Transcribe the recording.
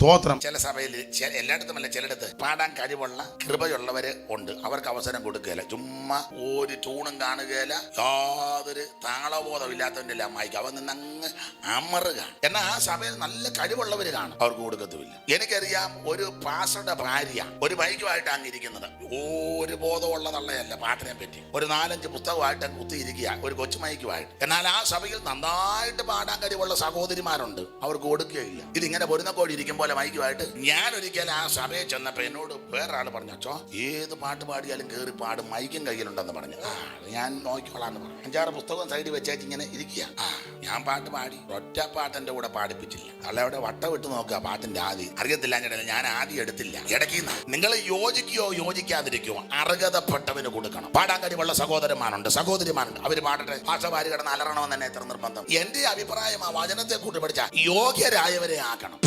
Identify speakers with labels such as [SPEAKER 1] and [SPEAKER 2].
[SPEAKER 1] സ്തോത്രം.
[SPEAKER 2] ചില സഭയിൽ എല്ലായിടത്തുമല്ല ചിലയിടത്ത് പാടാൻ കഴിവുള്ള കൃപയുള്ളവര് ഉണ്ട്. അവർക്ക് അവസരം കൊടുക്കുകയില്ല. ചുമ്മാ ഒരു ട്യൂണും കാണുകയില്ല. യാതൊരു താളബോധം ഇല്ലാത്തവന്റെ എല്ലാം അമ്മായിക്ക്. അവൻ നിന്ന് അങ്ങ് അമറുക. എന്നാൽ ആ സഭയിൽ നല്ല കഴിവുള്ളവര് കാണും. അവർക്ക് കൊടുക്കത്തുമില്ല. എനിക്കറിയാം ഒരു പാസ്റ്ററുടെ ഭാര്യ ഒരു ബൈക്കുമായിട്ട് അങ്ങിരിക്കുന്നത്. ഒരു ബോധമുള്ള തള്ളയല്ല പാട്ടിനെ പറ്റി. ഒരു നാലഞ്ച് പുസ്തകമായിട്ട് അങ്ങ് കുത്തിയിരിക്കുക ഒരു കൊച്ചുമൈക്കുമായിട്ട് എന്നാൽ ആ സഭയിൽ നന്നായിട്ട് പാടാൻ കഴിവുള്ള സഹോദരിമാരുണ്ട്. അവർക്ക് കൊടുക്കുകയില്ല. ഇതിങ്ങനെ പൊരുന്നക്കോടി ഇരിക്കും പോലെ മൈക്കുമായിട്ട് ഞാൻ ഒരിക്കൽ ആ സഭയിൽ ചെന്നപ്പോ എന്നോട് വേറെ ആൾ പറഞ്ഞു അച്ഛോ ഏത് പാട്ട് പാടിയാലും കേറി പാടും മൈക്കും കയ്യിലുണ്ടെന്ന് പറഞ്ഞു. ഞാൻ നോക്കിക്കോളാന്ന് പറഞ്ഞു. അഞ്ചാറ് പുസ്തകം സൈഡിൽ വെച്ചേച്ച് ഇങ്ങനെ ഇരിക്കുക. ഞാൻ പാട്ട് പാടി ഒറ്റ പാട്ട് കൂടെ പാടിപ്പിച്ചില്ല. അവിടെ വട്ട വിട്ട് നോക്കുക പാട്ടിന്റെ ആദ്യം അറിയത്തില്ല ചേട്ടാ ഞാൻ ആദ്യം എടുത്തില്ല. ഇടയ്ക്ക് നിങ്ങൾ യോജിക്കുകയോ യോജിക്കാതിരിക്കുകയോ അർഹതപ്പെട്ടവന് കൊടുക്കണം. പാടാൻ കഴിവുള്ള സഹോദരന്മാരുണ്ട് സഹോദരിമാരുണ്ട്. അവർ പാടട്ടെ ഭാഷ വാരി കിടന്ന് അലറണമെന്ന് തന്നെ എത്ര നിർബന്ധം. എന്റെ അഭിപ്രായം ആ വചനത്തെ കൂട്ടി പഠിച്ച യോഗ്യരായവരെ ആക്കണം.